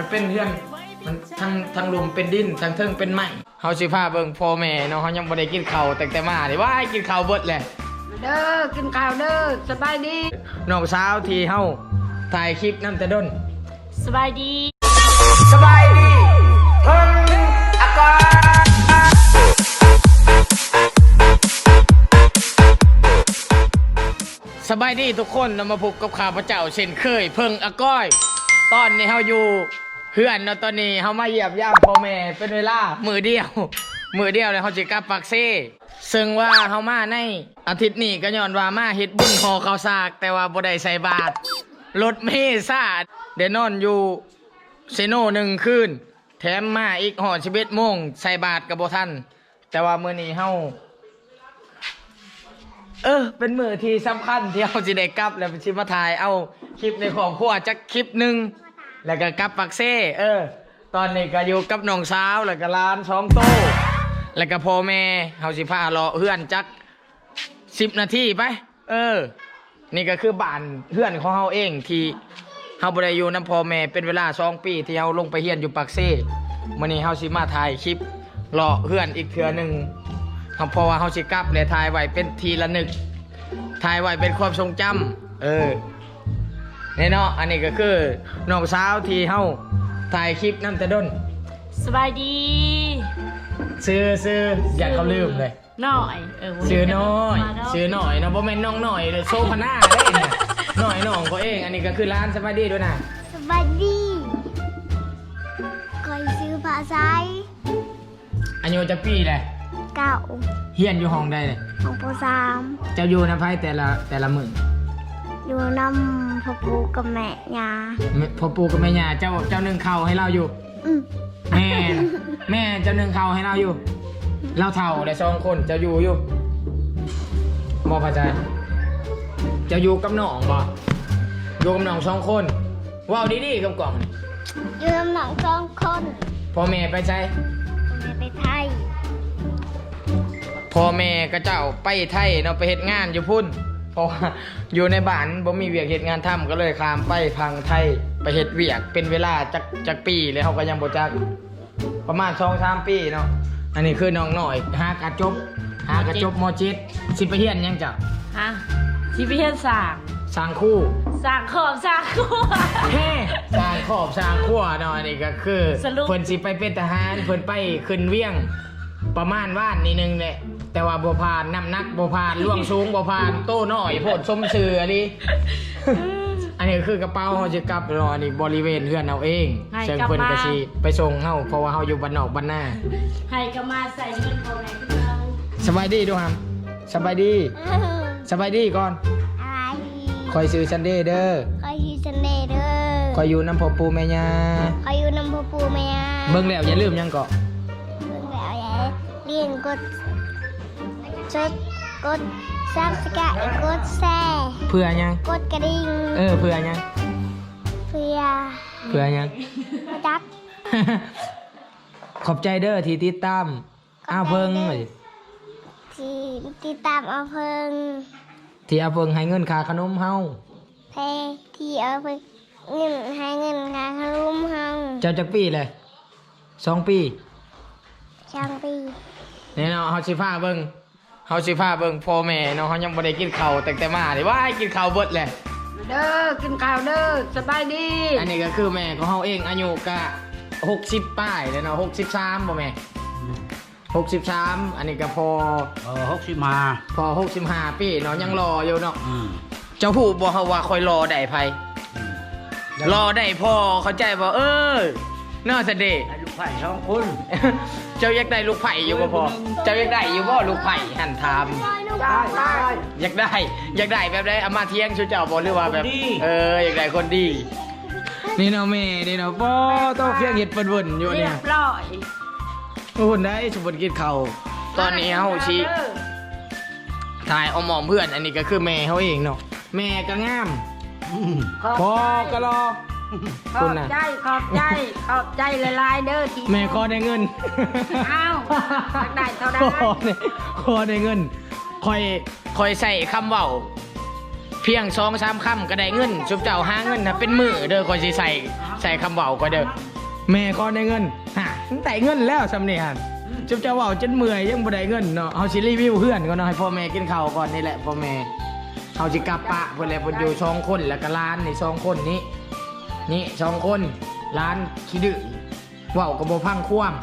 มันเป็นเพื่อนมันทางทางลมเป็นดินทางเทิงเป็นไม้เฮาสิพาเบิ่งพ่อแม่เนาะเฮายังบ่ได้กินข้าวแต่แต่มาดิว่าให้กินข้าวเบิดแหละเด้อกินข้าวเด้อสบายดีน้องสาวที่เฮาถ่ายคลิปนํแต่ดนสบายดีสบายดีเพิ่งอากาศสบายดีทุกคนเรามาพบกับข้าพเจ้าเช่นเคย เพิ่งอาก้อย ตอนนี้เฮาอยู่ เฮือนเนาะตอนนี้เฮามาเหยียบย่ำพ่อแม่เป็นเวลามือเดียว มือเดียวเลยเฮาสิกลับปักเซ่ซึ่งว่าเฮามาในอาทิตย์นี้ก็ย้อนว่ามาเฮ็ดบุญห่อข้าวสาก แต่ว่าบ่ได้ใส่บาตรรถเมล์ซาดเดนอนอยู่เซโนหนึ่งคืนแถมมาอีกห่อชีวิตโมงใส่บาทกับโบทันแต่ว่ามือนี้เฮาเออ เป็นมือที่สำคัญที่เฮาสิได้กลับแล้วสิมาถ่ายเอาคลิปในครอบครัวจักคลิปหนึ่ง แล้วก็กับปักเซ่เออ ตอนนี้ก็อยู่กับน้องสาวแล้วก็ร้านสองโตะแล้วก็พ่อแม่เฮาสิพารอเฮือนจักสิบนาทีไป เออ นี่ก็คือบ้านเฮือนของเฮาเองที่เฮาบ่ได้อยู่นำพ่อแม่เป็นเวลา2ปีที่เฮาลงไปเรียนอยู่ปากเซ่มื้อนี้เฮาสิมาถ่ายคลิปรอเฮือนอีกเทื่อหนึ่งเฮาเพราะว่าเฮาสิกลับและถ่ายไว้เป็นทีละนึกถ่ายไว้เป็นความทรงจำเออ นี่เนาะอันนี้ก็คือน้องสาวที่เฮาถ่ายคลิปนํแต่ดนสบายดีซื้อซื้ออยากเขาลืมเลยหน่อยเออซื้อน้อยมาแล้วซื้อหน่อยนะบ่แม่นน้องหน่อยเลยโซพาน่าได้เนี่ยหน่อยน้องก็เองอันนี้ก็คือร้านสบายดีด้วยนะสวัสดีคอยซื้อผ้าไซส์อายุจักปีเลยเก่าเฮียนอยู่ห้องได้เลยของปสามเจ้าอยู่นะไพ่แต่ละแต่ละมืออยู่น้ำ พ่อปูกับแม่ยาแม่พ่อปู่กับแม่ย่าเจ้าเจ้าหนึ่งเข่าให้เราอยู่ อืมแม่น่ะแม่เจ้าหนึ่งเข่าให้เราอยู่ เราเท่าได้สองคนเจ้าอยู่อยู่มอพระใจเจ้าอยู่กับน้องบ่อยู่กับน้องสองคนว้าวดีๆกับกล่องนี่อยู่น้ำหนังสองคนพ่อแม่ไปใช้แม่ไปไทยพ่อแม่ก็เจ้าไปไทยเนาะไปเฮ็ดงานอยู่พุ่นเพ ราะว่าอยู่ในบ้านบ่มีเวียกเฮ็ดงานทำก็เลยข้ามไปพังไทยไปเฮ็ดเวียกเป็นเวลาจักจักปีเลยเขาก็ยังบ่จักประมาณสองสามปีเนาะอันนี้คือน้องหน่อยหากระจบหากระจบมอจิตสิไปเฮียนหยังจ้ะฮะชีวิตเฮ็ดสร้างสร้างคู่สร้างขอบสร้างครัวเฮ้สร้างขอบสร้างขั้วเนาะอันนี้ก็คือสรุปเพิ่นสิไปเป็นทหารเพิ่นไปขึ้นเวียง ประมาณว่านนี่นึงแหละแต่ว่าบ่ผ่านน้ำหนักบ่ผ่านล่วงสูงบ่ผ่านโตน้อยโพดสมชื่ออันนี้อันนี้คือกระเป๋าเฮาสิกลับเนาะอันนี้บริเวณเฮือนเอาเองให้เชิงกลับเพิ่นมา ก็สิไปส่งเฮาเพราะว่าเฮาอยู่บ้านนอกบ้านนาให้ก็มาใส่เงินเขาไหนขึ้นเราสบายดีดูฮัมสบายดีสบายดีก่อนอะไรคอยซื้อซันเดย์เด้อคอยอยู่ซันเดย์เด้อคอยอยู่น้ำพอปูแม่ย่าคอยอยู่น้ำพ่อปูแม่ยาเบิ่งแล้วอย่าลืมหยังเกาะ เรียนกดชดกดซับสกายกดแซ่เพื่อหยัง กดกระดิ่งเออเพื่อหยัง เพื่อเพื่อหยังมาจัก ขอบใจเด้อที่ติดตามอ้าวเพิ่งที่ติดตามเอาเพิงที่อ้าวเพิ่งให้เงินค่าขนมเฮาเพที่เอาเพิงเงินให้เงินค่าขนมเฮาเจ้าจักปีเลยสองปีช่างปี นี่เนาะเฮาสิพาเบิ่งเฮาสิพาเบิ่งพ่อแม่เนาะเฮายังบ่ได้กินข้าวแต่แต่มาดิว่าให้กินข้าวเบิดแหละเด้อกินข้าวเด้อสบายดีอันนี้ก็คือแม่ของเฮาเองอายุก็60ป้ายเลยเนาะ63บ่แม่63อันนี้ก็พอเออหกสิบมาพอ65ปีเนาะยังรออยู่เนาะอืมเจ้าฮู้บ่เฮาว่าคอยรอได้ไผอืมรอได้พอเข้าใจบ่เออน่าสะเดให้ลูกไผ่สองคน เจ้าอยากได้ลูกไผ่อยู่บ่พอเจ้าอยากได้อยู่บ่ลูกไผ่หันถามได้ได้อยากได้ อยากได้แบบใดเอามาเที่ยงชูเจ้าบ่หรือว่าแบบคนดีเอออยากได้คนดี นี่เนาะแม่นี่เนาะบ่ต้องเพียงเฮ็ดเปิ้นๆอยู่เรีเนี่ยยบร้อยหุ่นได้สมบูรณ์กินข้าวตอนนี้เฮาสิถ่ายเอาหมอมเพื่อนอันนี้ก็คือแม่เฮาเองเนาะแม่ก็งามอืมขอบพ่อก็รอ ขคุอณบน่ะใจขอบใจขอบใจหลายๆเด้อที่แม่ขอได้เงินอ้าวอยากได้เท่าใดขอได้ขอได้เงินคอยคอยใส่คำเว้าเพียงสองสามคำก็ได้เงินชุบเจ้าหาเงินนะเป็นมือเด้อก็สิใส่ใส่คำเบาก็เด้อแม่ก็ได้เงินฮะแต่เงินแล้วสำเนียงชุบเจ้าเบาจนเมื่อยยังบ่ได้เงินเนาะเฮาสิรีวิวเพื่อนก่อนเนาะให้พ่อแม่กินข้าวก่อนนี่แหละพ่อแม่เฮาสิกลับปะเพิ่นแหละเพิ่นอยู่สองคนแล้วก็ร้านนี่สองคนนี้ นี่สองคนร้านขี้ดื้อเว้าก็บ่พังความ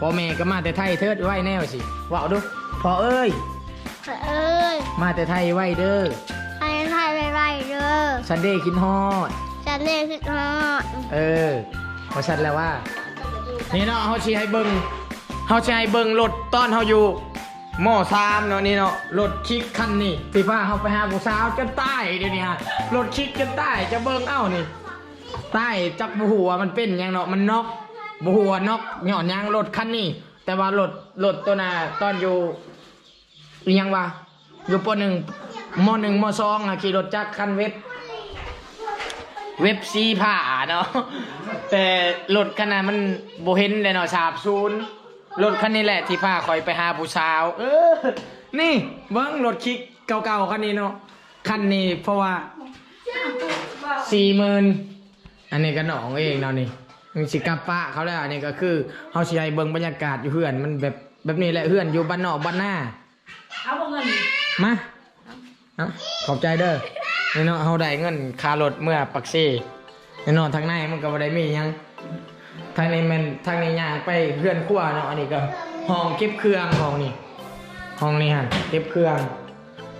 พ่อแม่ก็มาแต่ไทยเทิดไว้แนวสิเว้าดูพ่อเอ้ยเอ้ยมาแต่ไทยไว้เด้อให้ไทยไปไรเด้อซันเดย์คินฮอดฉันเรียกคิดฮอดเออเพราะฉันแล้วว่า นี่เนาะเฮาสิให้เบิ่งเฮาสิให้เบิ่งรถตอนเฮาอยู่มสามเนาะนี่เนาะรถคิกคันนี้ที่พาเฮาไปหาผู้สาวจนตายเดี๋ยวนี้ฮะรถคิกจนตายจะเบิ่งเอ้านี่ ตายจักบ่ฮู้ว่ามันเป็นหยังเนาะมันนอกบ่ฮู้ว่าน็อกย้อนหยังรถคันนี้ แต่ว่ารถรถตัวน่ะตอนอยู่อิหยังวะอยู่ปหนึ่งมหนึ่งมสองอะขี่รถจักรคันเว็บ เว็บซีผ่าเนาะ แต่รถคันนั้นมันโบเห็นเลยเนาะสาบซูนรถคันนี้แหละที่พาคอยไปหาผู้สาว เออ นี่เบิ้งรถคิกเก่าๆคันนี้เนาะคันนี้เพราะว่าสี่หมื่น อันนี้ก็หนองเองเนาะนี่มันสิกลับปะเขาแล้วอันนี้ก็คือเฮาสิให้เบิ่งบรรยากาศอยู่เฮือนมันแบบแบบนี้แหละเฮือนอยู่บ้านนอกบ้านหน้าเอาบ่เงินมาเอาขอบใจเด้อนี่เนาะเฮาได้เงินค่ารถเมื่อปักซี่นี่เนาะทางในมันก็บ่ได้มีหยังทางนี้แมันทางนี้ย่างไปเพื่อนครัวเนาะอันนี้ก็ห้องเก็บเครื่องห้องนี่ห้องนี้ฮะเก็บเครื่อง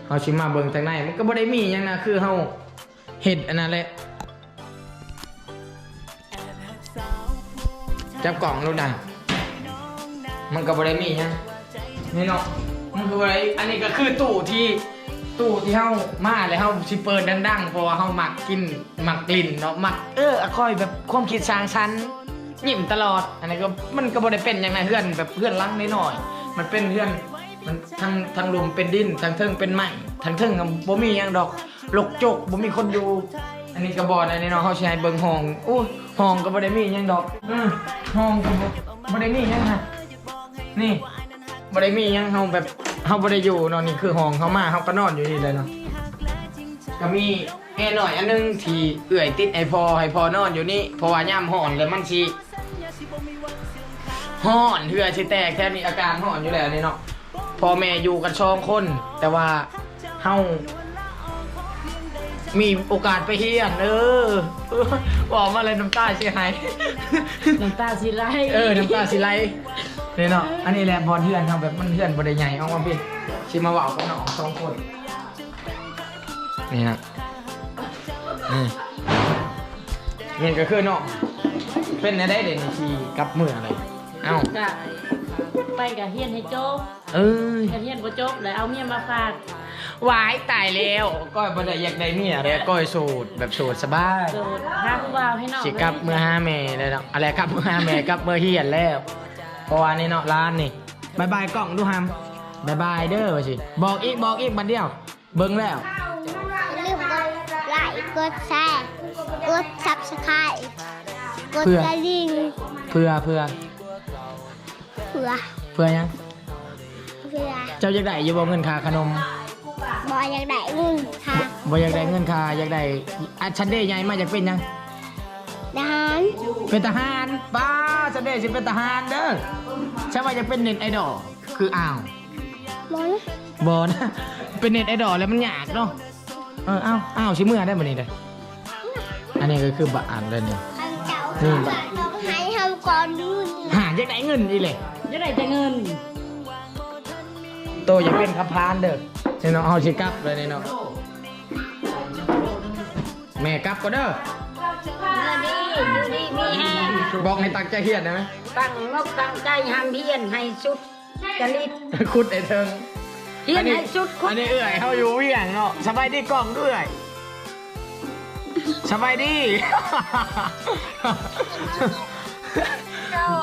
เฮาสิมาเบิ่งทางในมันก็บ่ได้มีหยังนะคือเฮาเฮ็ดอันนั้นแหละ จับกล่องดูนะมันก็บ่ได้มีหยังนี่เนาะมันคืออะไรอันนี้ก็คือตู้ที่ตู้ที่เฮามาแล้วเฮาสิเปิดดังๆเพราะว่าเฮามักกินหมักกลิ่นเนาะหมักเอออะคอยแบบความคิดสร้างสรรค์ยิ้มตลอด อันนี้ก็มันก็บ่ได้เป็นอย่างไรเพื่อนแบบเพื่อนลังน้อย มันเป็นเพื่อนมันทั้งทั้งลุมเป็นดินทั้งเทิงเป็นไม้ทั้งเทิงก็บ่มีหยังดอกหลกจกบ่มีคนอยู่ อันนี้ก็บ่อันนี้เนาะเฮาให้เบิ่งห้องอู้ห้องก็บ่ได้มีหยังดอกอือห้องก็บ่บ่ได้มีหยังฮะนี่บ่ได้มีหยังเฮาแบบเฮาบ่ได้อยู่เนาะนี่คือห้องเฮามาเฮาก็นอนอยู่นี่เลยเนาะก็มีแอร์หน่อยอันนึงที่เอื้อยติดไอพอให้พอนอนอยู่นี่เพราะว่ายามร้อนแล้วมันสิร้อนเทื่อสิแตกแค่มีอาการร้อนอยู่แล้วนี่เนาะพ่อแม่อยู่กันสองคน แต่ว่าเฮา มีโอกาสไปเฮียนเออเออบอกมาเลยน้ำตาสิหายน้ำตาสิไหลเออน้ำตาสิไหลเนี่ยเนาะอันนี้แหละบอลเพื่อนทำแบบมันเพื่อนบอลใหญ่เอามาเป็นชิมาว่าวกับน้องสองคนนี่ฮะนี่นี่ก็คือเนาะเป็นอะไรเด่นทีกับมืออะไรเอ้าได้ไปกับเฮียนให้จบเอ้ยกับเฮียนบ่จบแล้วเอาเมียมาฝาก วายตายแล้วก้อยบอลอยากได้เมียเลยก้อยสูตรแบบสูตรสบายโสดหาผู้บ่าวให้น้องสิกลับเมื่อห้าเมเลยเนาะอะไรกลับเมื่อห้าเมกลับเมื่อเฮียนแล้วเพราะว่านี่เนาะร้านนี่บายบายกล่องดูฮัมบายบายเด้อว่าสิบอกอีกบอกอีกบัดเดียวเบิ่งแล้วอย่าลืมกดไลค์กดแชร์กดซับสไครต์กดเพื่อกระดิ่งเพื่อเพื่อเผื่อเพื่อยังเผื่อเจ้าอยากได้อยู่บ่เงินค่าขนม บอยอยากได้เงินค่ะบ่อยากได้เงินค่าอยากได้อันชันเดย์ใหญ่มาอยากเป็นหยังดานเป็นทหารป้าชันเดย์สิเป็นทหารเด้อใช่ว่าอยากเป็นเน็ตไอดอลคืออ้าวมอนบอนะเป็นเน็ตไอดอลแล้วมันยากเนาะเออเอ้าเอ้าชิเมื่อได้บ่นี่เด้ออันนี้ก็คือบะอ่านเลยนี่อันเจ้าอืมต้องให้ทำก่อนดูนหาอยากได้เงินอีเลยจะได้แต่เงิน โตอยากเป็นขับพานเด้อ นี่เนาะเอาสิกลับเลยนี่เนาะแม่กลับก็เด้อดีอยู่ดีมีแฮงบอกให้ตั้งใจเฮียนได้ไหมตั้งงบตั้งใจหามเฮียนให้สุดจริตคุดไอ้เทิงเฮียนให้สุดคุอันนี้เอื่อยเขาอยู่เวียงเนาะสบายดีกล่องด้วยสบายดี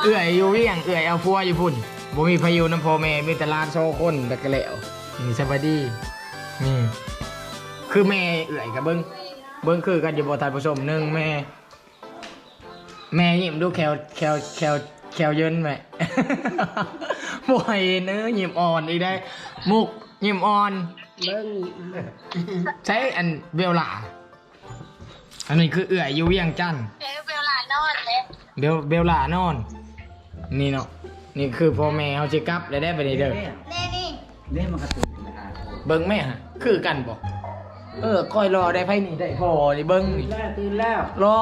เอื่อยอยู่เวียงเอื่อยเอาพัวอยู่พุ่นบ่มีพายุน้ำพอแม่มีแต่ลานโซคนแต่ก็แล้ว นี่สบายดีนี่ คือแม่เอื่อยกับเบิ้งเบิ้งคือกันอยู่บ่ทานผู้ชมหนึ่งแม่ แม่ยิ้มดูแควแควแควแควเยินไหมบ่อยเนื้อยิ้มอ่อนอีกได้ มุกยิ้มอ่อน เบิ่งใช้อันเวลล่าอันนี้คือเอื่อยอยู่เวียงจันทน์เดี๋ยวเวลานอนเลยเบลเบลล่านอน นี่เนาะนี่คือพ่อแม่เขาจะกลับแล้วได้ไปนี่เด้อเน่นี่ เล่นมันกระตุ้นนะฮะเบิ้งแม่ฮะคือกันบ่เออคอยรอได้ไพ่นี่ได้พอนี่เบิ้งตื่นนี่แล้วตื่นแล้ว รอ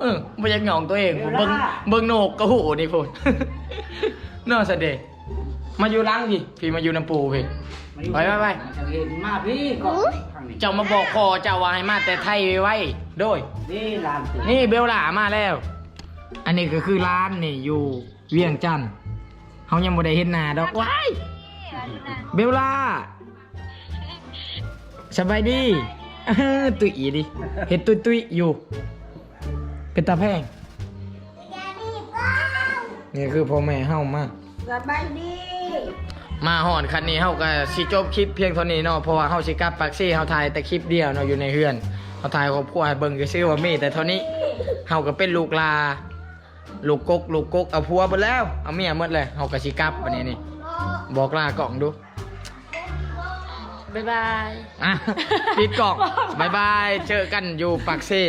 เออไม่อยากหยองตัวเองผมเวลาเบิ้งเบิ้งโหนกกระหูนี่พูดน่าสะเดมาอยู่ล้างพี่พี่มาอยู่น้ำปูพี่ไปไปไปจะเห็นมาพี่ก่อนข้างนี้เจ้ามาบอกพอเจ้าว่าให้มาแต่ไทยไว้โดยนี่ลานตื่นนี่เบลล่ามาแล้ว อันนี้ก็คือร้านนี่อยู่เวียงจันทน์เขายังบ่ได้เห็นหน้าดอกว้าย เบลล่าสบายดีเออตุยอีดิเห็ดตุยตุยๆอยู่ เป็นตาแพงนี่คือพ่อแม่เฮามาสบายดี มาหอนคันนี้เฮาก็สิจบคลิปเพียงเท่านี้เนาะเพราะว่าเฮาสิกลับปักซี่เฮาถ่ายแต่คลิปเดียวเนาะอยู่ในเฮือนเฮาถ่ายครอบครัวให้เบิ่งซื่อๆว่ามีแต่เท่านี้เฮาก็เป็นลูกลาลูกกกลูกกกเอาผัวหมดแล้ว เอาเมียหมดเลยเฮาก็สิกลับวันนี้นี่ บอกลากล่องดูบ๊ายบายอะปิดกล่องบายบาย เจอกันอยู่ปักซี่